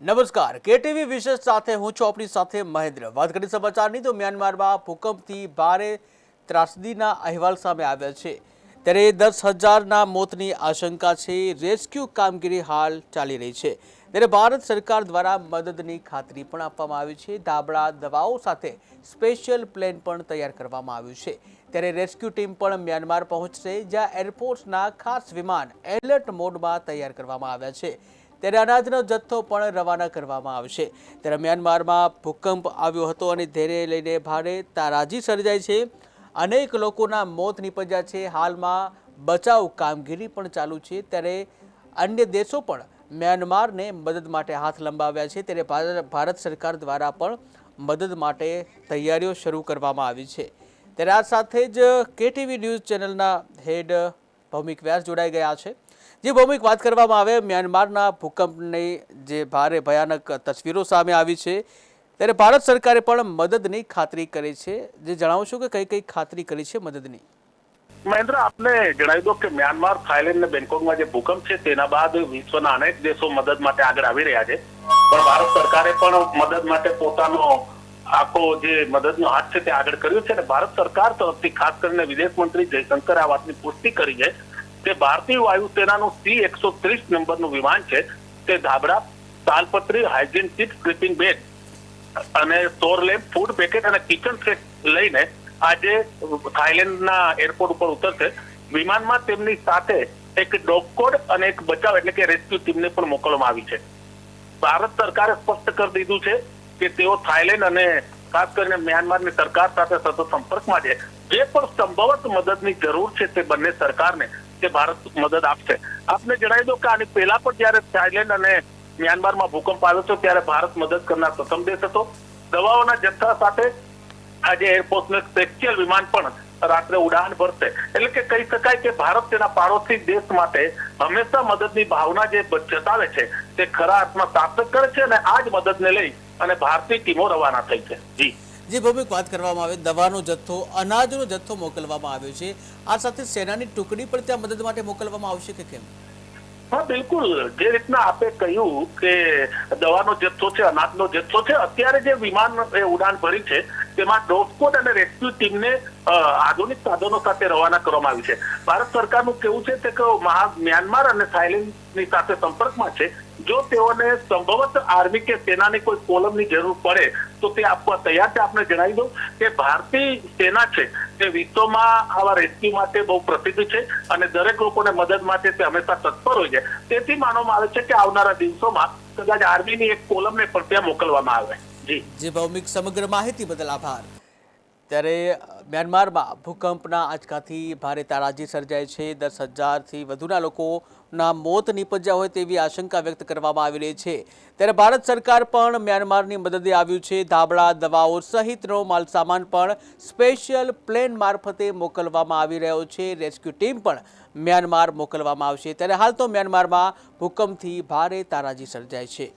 નમસ્કાર. કેટીવી વિશેષ સાથે હું છું આપણી સાથે મહેન્દ્ર. વાત કરી સમાચારની તો મ્યાનમારમાં ભૂકંપથી ભારે ત્રાસદીના અહેવાલ સામે આવ્યા છે. ત્યારે દસ હજારના મોતની આશંકા છે. રેસ્ક્યુ કામગીરી હાલ ચાલી રહી છે. ત્યારે ભારત સરકાર દ્વારા મદદની ખાતરી પણ આપવામાં આવી છે. ધાબળા દવાઓ સાથે સ્પેશિયલ પ્લેન પણ તૈયાર કરવામાં આવ્યું છે. ત્યારે રેસ્ક્યુ ટીમ પણ મ્યાનમાર પહોંચશે, જ્યાં એરફોર્સના ખાસ વિમાન એલર્ટ મોડમાં તૈયાર કરવામાં આવ્યા છે. ત્યારે અનાજનો જથ્થો પણ રવાના કરવામાં આવશે. ત્યારે મ્યાનમારમાં ભૂકંપ આવ્યો હતો અને ધેરે લઈને ભારે તારાજી સર્જાઈ છે. અનેક લોકોના મોત નીપજ્યા છે. હાલમાં બચાવ કામગીરી પણ ચાલુ છે. ત્યારે અન્ય દેશો પણ મ્યાનમારને મદદ માટે હાથ લંબાવ્યા છે. ત્યારે ભાર- ભારત સરકાર દ્વારા પણ મદદ માટે તૈયારીઓ શરૂ કરવામાં આવી છે. ત્યારે આ સાથે જ કેટીવી ન્યૂઝ ચેનલના હેડ ભૌમિક વ્યાસ જોડાઈ ગયા છે. જે ભૌમિક વાત કરવામાં આવે. મ્યાનમારના ભૂકંપની જે ભારે ભયાનક તસવીરો સામે આવી છે, ત્યારે ભારત સરકારે પણ મદદની ખાતરી કરી છે. જે જણાવશો કે કઈ કઈ ખાતરી કરી છે મદદની? મહેન્દ્ર, આપને જણાવી દો કે મ્યાનમાર, થાઇલેન્ડ અને બેંકોકમાં જે ભૂકંપ છે, તેના બાદ વિશ્વના અનેક દેશો મદદ માટે આગળ આવી રહ્યા છે. પણ ભારત સરકારે પણ મદદ માટે પોતાનો આખો જે મદદનો હાથ છે તે આગળ કર્યો છે અને ભારત સરકાર તરફથી ખાસ કરીને વિદેશ મંત્રી જયશંકરે આ વાતની પુષ્ટિ કરી છે કે ભારતીય વાયુસેનાનું સી એકસો ત્રીસ નંબરનું વિમાન છે, તે ધાબળા તાલપત્રી હાઇજીન કિટ સ્લીપિંગ બેગ અને સોર લેમ્પ ફૂડ પેકેટ અને કિચન સેટ લઈને આજે થાઈલેન્ડના એરપોર્ટ ઉપર ઉતરશે. વિમાનમાં તેમની સાથે એક ડોગ કોડ અને એક બચાવ એટલે કે રેસ્ક્યુ ટીમને પણ મોકલવામાં આવી છે. ભારત સરકારે સ્પષ્ટ કરી દીધું છે કે તેઓ થાઈલેન્ડ અને ખાસ કરીને મ્યાનમારની સરકાર સાથે સતત સંપર્કમાં છે. જે પણ સંભવત મદદની જરૂર છે તે બંને સરકારને તે ભારત મદદ આપશે. આપને જણાવી દો કે આની પહેલા પણ જયારે થાઈલેન્ડ અને મ્યાનમારમાં ભૂકંપ આવ્યો હતો, ત્યારે ભારત મદદ કરનાર પ્રથમ દેશ હતો. દવાઓના જથ્થા સાથે આજે એરફોર્સનું સ્પેશિયલ વિમાન પણ રાત્રે ઉડાન ભરશે. એટલે કે કહી શકાય કે ભારત તેના પાડોશી દેશ માટે હંમેશા મદદની ભાવના જે જતાવે છે, તે ખરા અર્થમાં સાર્થક કરે છે અને આ જ મદદને લઈ અને ભારતીય ટીમો રવાના થઈ છે. જી. જે, ભૌમિક વાત કરવામાં આવે, દવાનો જથ્થો, અનાજનો જથ્થો મોકલવામાં આવ્યો છે. આ સાથે સેનાની ટુકડી પણ ત્યાં મદદ માટે મોકલવામાં આવશે કે કેમ? હા, બિલકુલ. જે રીતના આપે કહ્યું કે દવાનો જથ્થો છે, અનાજનો જથ્થો છે, અત્યારે જે વિમાન ઉડાન ભરી છે તેમાં ડોસ્કોટ અને રેસ્ક્યુ ટીમને આધુનિક સાધનો સાથે રવાના કરવામાં આવી છે. ભારત સરકારનું કેવું છે તે કે મ્યાનમાર અને થાઈલેન્ડની સાથે સંપર્કમાં છે. જો તેઓને સંભવત આર્મી કે સેનાની કોઈ કોલમની જરૂર પડે, તો તે આપવા તૈયાર છે. આપને જણાવી દઉં કે ભારતીય સેના છે તે વિશ્વમાં આવા રેસ્ક્યુ માટે બહુ પ્રસિદ્ધ છે અને દરેક લોકોને મદદ માટે તે હંમેશા તત્પર હોય છે. તેથી માનવામાં આવે છે કે આવનારા દિવસોમાં કદાચ આર્મીની એક કોલમને પણ ત્યાં મોકલવામાં આવે. જે. ભૌમિક સમગ્ર માહિતી બદલ આભાર. ત્યારે મ્યાનમારમાં ભૂકંપના આંચકાથી ભારે તારાજી સર્જાય છે. દસ હજારથી વધુના લોકોના મોત નીપજ્યા હોય તેવી આશંકા વ્યક્ત કરવામાં આવી રહી છે. ત્યારે ભારત સરકાર પણ મ્યાનમારની મદદે આવ્યું છે. ધાબળા, દવાઓ સહિતનો માલસામાન પણ સ્પેશિયલ પ્લેન મારફતે મોકલવામાં આવી રહ્યો છે. રેસ્ક્યુ ટીમ પણ મ્યાનમાર મોકલવામાં આવશે. ત્યારે હાલ તો મ્યાનમારમાં ભૂકંપથી ભારે તારાજી સર્જાય છે.